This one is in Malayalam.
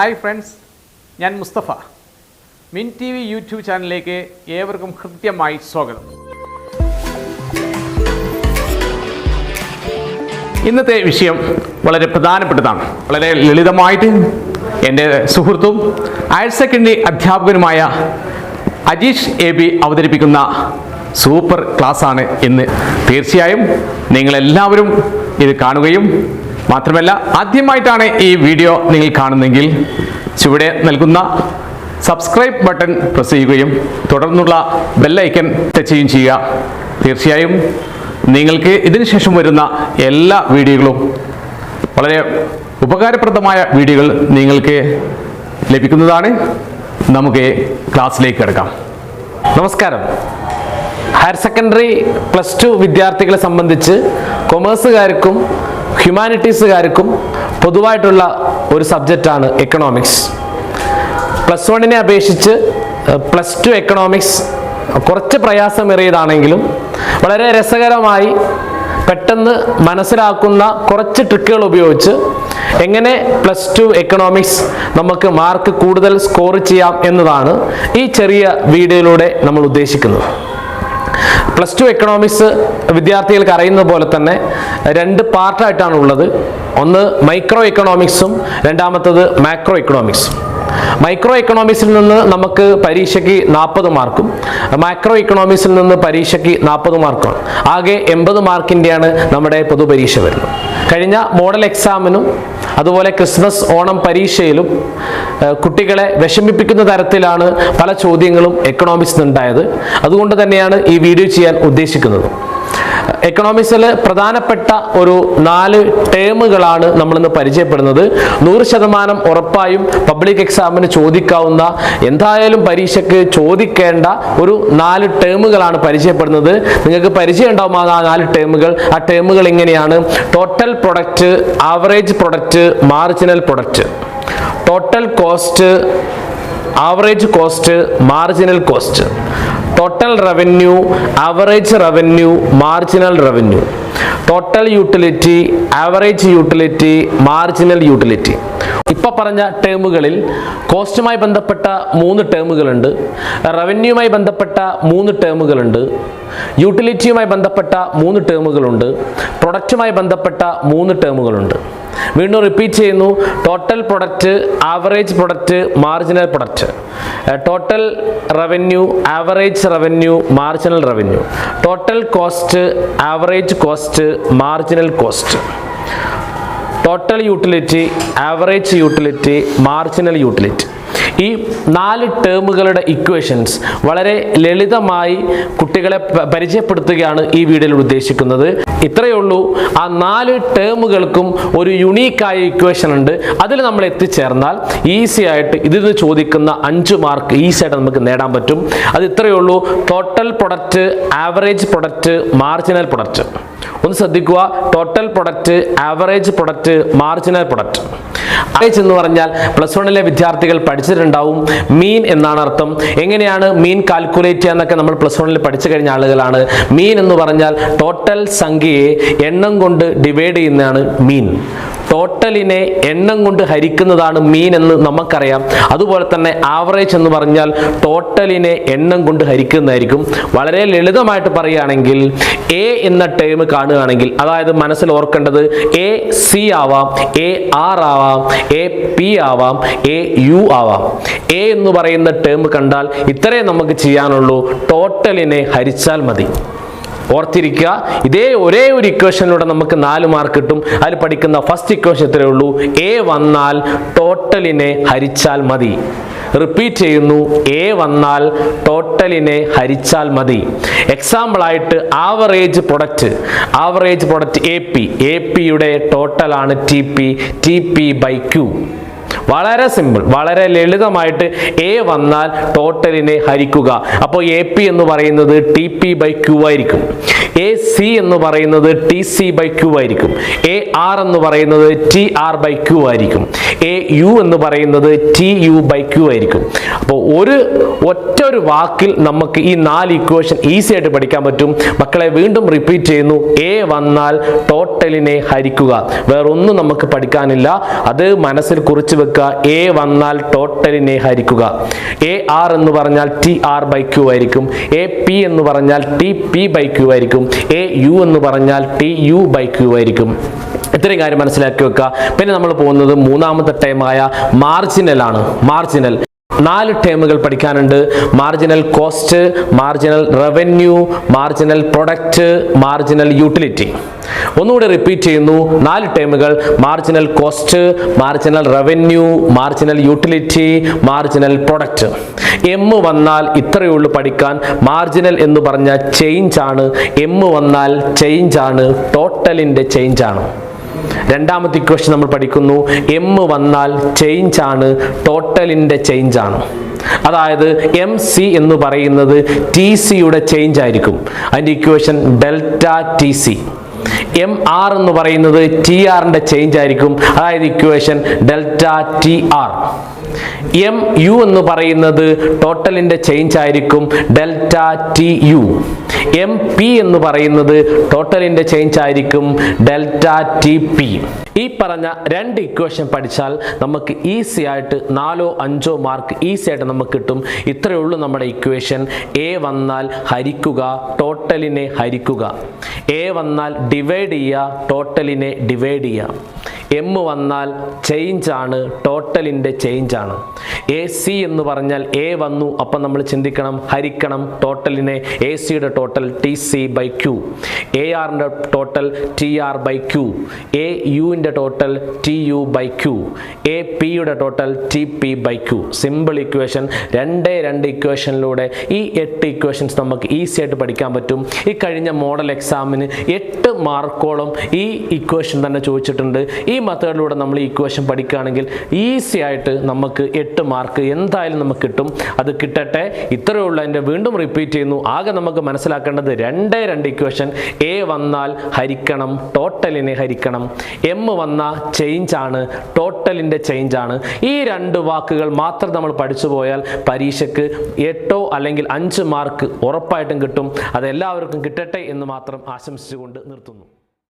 ഹായ് ഫ്രണ്ട്സ് ഞാൻ മുസ്തഫ. മിൻ ടി വി യൂട്യൂബ് ചാനലിലേക്ക് ഏവർക്കും കൃത്യമായി സ്വാഗതം. ഇന്നത്തെ വിഷയം വളരെ പ്രധാനപ്പെട്ടതാണ്. വളരെ ലളിതമായിട്ട് എന്റെ സുഹൃത്തും ഹയർ സെക്കൻഡറി അധ്യാപകനുമായ അജീഷ് എ ബി അവതരിപ്പിക്കുന്ന സൂപ്പർ ക്ലാസ്സാണ് ഇന്ന്. തീർച്ചയായും നിങ്ങളെല്ലാവരും ഇത് കാണുകയും മാത്രമല്ല ആദ്യമായിട്ടാണ് ഈ വീഡിയോ നിങ്ങൾ കാണുന്നതെങ്കിൽ ചുവടെ നൽകുന്ന സബ്സ്ക്രൈബ് ബട്ടൺ പ്രസ് ചെയ്യുകയും തുടർന്നുള്ള ബെല്ലൈക്കൺ ടച്ച് ചെയ്യുകയും ചെയ്യുക. തീർച്ചയായും നിങ്ങൾക്ക് ഇതിനുശേഷം വരുന്ന എല്ലാ വീഡിയോകളും വളരെ ഉപകാരപ്രദമായ വീഡിയോകൾ നിങ്ങൾക്ക് ലഭിക്കുന്നതാണ്. നമുക്ക് ക്ലാസ്സിലേക്ക് കിടക്കാം. നമസ്കാരം. ഹയർ സെക്കൻഡറി പ്ലസ് ടു വിദ്യാർത്ഥികളെ സംബന്ധിച്ച് കൊമേഴ്സുകാർക്കും ഹ്യൂമാനിറ്റീസുകാർക്കും പൊതുവായിട്ടുള്ള ഒരു സബ്ജക്റ്റാണ് എക്കണോമിക്സ് പ്ലസ് വണ്ണിനെ അപേക്ഷിച്ച് പ്ലസ് ടു എക്കണോമിക്സ് കുറച്ച് പ്രയാസമേറിയതാണെങ്കിലും വളരെ രസകരമായി പെട്ടെന്ന് മനസ്സിലാക്കുന്ന കുറച്ച് ട്രിക്കുകൾ ഉപയോഗിച്ച് എങ്ങനെ പ്ലസ് ടു എക്കണോമിക്സ് നമുക്ക് മാർക്ക് കൂടുതൽ സ്കോർ ചെയ്യാം എന്നതാണ് ഈ ചെറിയ വീഡിയോയിലൂടെ നമ്മൾ ഉദ്ദേശിക്കുന്നത്. പ്ലസ് ടു എക്കണോമിക്സ് വിദ്യാർത്ഥികൾക്ക് അറിയുന്ന പോലെ തന്നെ രണ്ട് പാർട്ടായിട്ടാണ് ഉള്ളത്. ഒന്ന് മൈക്രോ എക്കണോമിക്സും രണ്ടാമത്തത് മാക്രോ എക്കണോമിക്സും മൈക്രോ എക്കണോമിക്സിൽ നിന്ന് നമുക്ക് പരീക്ഷയ്ക്ക് നാൽപ്പത് മാർക്കും മൈക്രോ ഇക്കണോമിക്സിൽ നിന്ന് പരീക്ഷയ്ക്ക് നാൽപ്പത് മാർക്കുമാണ്. ആകെ എൺപത് മാർക്കിന്റെയാണ് നമ്മുടെ പൊതുപരീക്ഷ വരുന്നത്. കഴിഞ്ഞ മോഡൽ എക്സാമിനും അതുപോലെ ക്രിസ്മസ് ഓണം പരീക്ഷയിലും കുട്ടികളെ വിഷമിപ്പിക്കുന്ന തരത്തിലാണ് പല ചോദ്യങ്ങളും എക്കണോമിക്സ് ഉണ്ടായത്. അതുകൊണ്ട് തന്നെയാണ് ഈ വീഡിയോ ചെയ്യാൻ ഉദ്ദേശിക്കുന്നത്. എക്കണോമിക്സിൽ പ്രധാനപ്പെട്ട ഒരു നാല് ടേമുകളാണ് നമ്മളിന്ന് പരിചയപ്പെടുന്നത്. നൂറ് ശതമാനം ഉറപ്പായും പബ്ലിക് എക്സാമിന് ചോദിക്കാവുന്ന എന്തായാലും പരീക്ഷയ്ക്ക് ചോദിക്കേണ്ട ഒരു നാല് ടേമുകളാണ് പരിചയപ്പെടുന്നത്. നിങ്ങൾക്ക് പരിചയം ഉണ്ടാവും ആ നാല് ടേമുകൾ ആ ടേമുകൾ എങ്ങനെയാണ്? Total product average product marginal product total cost average cost marginal cost total revenue average revenue marginal revenue total utility average utility marginal utility ഇപ്പൊ പറഞ്ഞ ടേമുകളിൽ കോസ്റ്റുമായി ബന്ധപ്പെട്ട മൂന്ന് ടേമുകളുണ്ട് റവന്യൂമായി ബന്ധപ്പെട്ട മൂന്ന് ടേമുകളുണ്ട് യൂട്ടിലിറ്റിയുമായി ബന്ധപ്പെട്ട മൂന്ന് ടേമുകളുണ്ട് പ്രൊഡക്റ്റുമായി ബന്ധപ്പെട്ട മൂന്ന് ടേമുകളുണ്ട് വീണ്ടും റിപ്പീറ്റ് ചെയ്യുന്നു. Total product average product marginal product total revenue average revenue marginal revenue total cost average cost marginal cost total utility average utility marginal utility ഈ നാല് ടേമുകളുടെ ഇക്വേഷൻസ് വളരെ ലളിതമായി കുട്ടികളെ പരിചയപ്പെടുത്തുകയാണ് ഈ വീഡിയോയിൽ ഉദ്ദേശിക്കുന്നത്. ഇത്രയേ ഉള്ളൂ. ആ നാല് ടേമുകൾക്കും ഒരു യുണീക്കായ ഇക്വേഷൻ ഉണ്ട്. അതിൽ നമ്മൾ എത്തിച്ചേർന്നാൽ ഈസി ആയിട്ട് ഇതിൽ നിന്ന് ചോദിക്കുന്ന അഞ്ച് മാർക്ക് ഈസി ആയിട്ട് നമുക്ക് നേടാൻ പറ്റും. അത് ഇത്രയേ ഉള്ളൂ. Total product average product marginal product ഒന്ന് ശ്രദ്ധിക്കുക. Total product average product marginal product average എന്ന് പറഞ്ഞാൽ പ്ലസ് വണ്ണിലെ വിദ്യാർത്ഥികൾ പഠിച്ചിട്ടുണ്ടാവും. മീൻ എന്നാണ് അർത്ഥം. എങ്ങനെയാണ് മീൻ കാൽക്കുലേറ്റ് ചെയ്യുക എന്നൊക്കെ നമ്മൾ പ്ലസ് വണ്ണിൽ പഠിച്ചു കഴിഞ്ഞ ആളുകളാണ്. മീൻ എന്ന് പറഞ്ഞാൽ ടോട്ടൽ സംഖ്യയെ എണ്ണം കൊണ്ട് ഡിവൈഡ് ചെയ്യുന്നതാണ് മീൻ ടോട്ടലിനെ എണ്ണം കൊണ്ട് ഹരിക്കുന്നതാണ് മീൻ എന്ന് നമുക്കറിയാം. അതുപോലെ തന്നെ ആവറേജ് എന്ന് പറഞ്ഞാൽ ടോട്ടലിനെ എണ്ണം കൊണ്ട് ഹരിക്കുന്നതായിരിക്കും. വളരെ ലളിതമായിട്ട് പറയുകയാണെങ്കിൽ എ എന്ന ടേം കാണുകയാണെങ്കിൽ അതായത് മനസ്സിൽ ഓർക്കേണ്ടത് എ സി ആവാം എ ആർ ആവാം എ പി ആവാം എ യു ആവാം. എ എന്ന് പറയുന്ന ടേം കണ്ടാൽ ഇത്രേ നമുക്ക് ചെയ്യാനുള്ളൂ. ടോട്ടലിനെ ഹരിച്ചാൽ മതി. ഓർത്തിരിക്കുക ഇതേ ഒരേ ഒരു ഇക്വേഷനിലൂടെ നമുക്ക് നാല് മാർക്ക് കിട്ടും. അതിൽ പഠിക്കുന്ന ഫസ്റ്റ് ഇക്വേഷൻ ഇത്രയേ ഉള്ളൂ? എ വന്നാൽ ടോട്ടലിനെ ഹരിച്ചാൽ മതി. റിപ്പീറ്റ് ചെയ്യുന്നു എ വന്നാൽ ടോട്ടലിനെ ഹരിച്ചാൽ മതി. എക്സാമ്പിൾ ആയിട്ട് average product average product A P A പിയുടെ ടോട്ടലാണ് T P T P by Q വളരെ സിമ്പിൾ വളരെ ലളിതമായിട്ട് എ വന്നാൽ ടോട്ടലിനെ ഹരിക്കുക. അപ്പോൾ എ പി എന്ന് പറയുന്നത് ടി പി ബൈ ക്യൂ ആയിരിക്കും. എ സി എന്ന് പറയുന്നത് ടി സി ബൈ ക്യൂ ആയിരിക്കും. എ ആർ എന്ന് പറയുന്നത് ടി ആർ ബൈ ക്യൂ ആയിരിക്കും. എ യു എന്ന് പറയുന്നത് ടി യു ബൈ ക്യൂ ആയിരിക്കും. അപ്പോൾ ഒരു ഒറ്റ ഒരു വാക്കിൽ നമുക്ക് ഈ നാല് ഇക്വേഷൻ ഈസി ആയിട്ട് പഠിക്കാൻ പറ്റും. മക്കളെ വീണ്ടും റിപ്പീറ്റ് ചെയ്യുന്നു. എ വന്നാൽ ടോട്ടലിനെ ഹരിക്കുക. വേറൊന്നും നമുക്ക് പഠിക്കാനില്ല. അത് മനസ്സിൽ കുറിച്ച് വെക്കുക വെക്കുക എ വന്നാൽ ടോട്ടലിനെ ഹരിക്കുക. എ ആർ എന്ന് പറഞ്ഞാൽ ടി ആർ ബൈ ക്യൂ ആയിരിക്കും. എ പി എന്ന് പറഞ്ഞാൽ ടി പി ബൈ ക്യൂ ആയിരിക്കും. എ യു എന്ന് പറഞ്ഞാൽ ടി യു ബൈ ക്യൂ ആയിരിക്കും. ഇത്രയും കാര്യം മനസ്സിലാക്കി വെക്കുക പിന്നെ നമ്മൾ പോകുന്നത് മൂന്നാമത്തെ ടൈമായ മാർജിനൽ ആണ്. മാർജിനൽ നാല് ടേമുകൾ പഠിക്കാനുണ്ട്. Marginal cost marginal revenue marginal product marginal utility ഒന്നുകൂടി റിപ്പീറ്റ് ചെയ്യുന്നു. നാല് ടേമുകൾ marginal cost marginal revenue marginal utility marginal product M വന്നാൽ ഇത്രയേ ഉള്ളൂ പഠിക്കാൻ. മാർജിനൽ എന്ന് പറഞ്ഞ ചേഞ്ച് ആണ്. എം വന്നാൽ ചേഞ്ച് ആണ്. ടോട്ടലിന്റെ ചേഞ്ച് ആണ്. രണ്ടാമത്തെ ഇക്വേഷൻ നമ്മൾ പഠിക്കുന്നു. എം വന്നാൽ ചേഞ്ച് ആണ്. ടോട്ടലിന്റെ ചേഞ്ച് ആണ്. അതായത് എം സി എന്ന് പറയുന്നത് ടി സിയുടെ ചേഞ്ച് ആയിരിക്കും. അതിന്റെ equation delta T C M R എന്ന് പറയുന്നത് ടി ആറിന്റെ ചേഞ്ച് ആയിരിക്കും. അതായത് equation delta T R M U എന്ന് പറയുന്നത് ടോട്ടലിന്റെ ചേഞ്ച് ആയിരിക്കും delta T U M P എന്ന് പറയുന്നത് ടോട്ടലിന്റെ ചേഞ്ച് ആയിരിക്കും ഡെൽറ്റ ടി പി ഈ പറഞ്ഞ രണ്ട് ഇക്വേഷൻ പഠിച്ചാൽ നമുക്ക് ഈസി ആയിട്ട് നാലോ അഞ്ചോ മാർക്ക് ഈസി ആയിട്ട് നമുക്ക് കിട്ടും. ഇത്രയേ ഉള്ളൂ നമ്മുടെ ഇക്വേഷൻ എ വന്നാൽ ഹരിക്കുക ടോട്ടലിനെ ഹരിക്കുക. എ വന്നാൽ ഡിവൈഡ് ചെയ്യുക ടോട്ടലിനെ ഡിവൈഡ് ചെയ്യുക. എം വന്നാൽ ചേഞ്ച് ആണ് ടോട്ടലിന്റെ ചേഞ്ച് ആണ്. എ സി എന്ന് പറഞ്ഞാൽ എ വന്നു അപ്പം നമ്മൾ ചിന്തിക്കണം ഹരിക്കണം ടോട്ടലിനെ എ സിയുടെ total T C by Q A ആറിന്റെ total T R by Q A യുവിന്റെ total T U by Q A പിയുടെ total T P by Q simple equation രണ്ടേ രണ്ട് ഇക്വേഷനിലൂടെ ഈ എട്ട് ഇക്വേഷൻസ് നമുക്ക് ഈസി ആയിട്ട് പഠിക്കാൻ പറ്റും. ഈ കഴിഞ്ഞ മോഡൽ എക്സാമിന് എട്ട് മാർക്കോളം ഈ ഇക്വേഷൻ തന്നെ ചോദിച്ചിട്ടുണ്ട്. ഈ മെത്തേഡിലൂടെ നമ്മൾ ഈ ഇക്വേഷൻ പഠിക്കുകയാണെങ്കിൽ ഈസി ആയിട്ട് നമുക്ക് എട്ട് മാർക്ക് എന്തായാലും നമുക്ക് കിട്ടും. അത് കിട്ടട്ടെ. ഇത്രയേ ഉള്ളൂ. അതിന്റെ വീണ്ടും റിപ്പീറ്റ് ചെയ്യുന്നു. ആകെ നമുക്ക് മനസ്സിലാക്കേണ്ടത് രണ്ടേ രണ്ട് ഇക്വേഷൻ എ വന്നാൽ ഹരിക്കണം. ടോട്ടലിനെ ഹരിക്കണം. എം വന്ന ചേഞ്ച് ആണ്. ടോട്ടലിന്റെ ചേഞ്ച് ആണ്. ഈ രണ്ട് വാക്കുകൾ മാത്രം നമ്മൾ പഠിച്ചു പോയാൽ പരീക്ഷയ്ക്ക് എട്ടോ അല്ലെങ്കിൽ അഞ്ച് മാർക്ക് ഉറപ്പായിട്ടും കിട്ടും. അതെല്ലാവർക്കും കിട്ടട്ടെ എന്ന് മാത്രം ആശംസിച്ചുകൊണ്ട് നിർത്തുന്നു.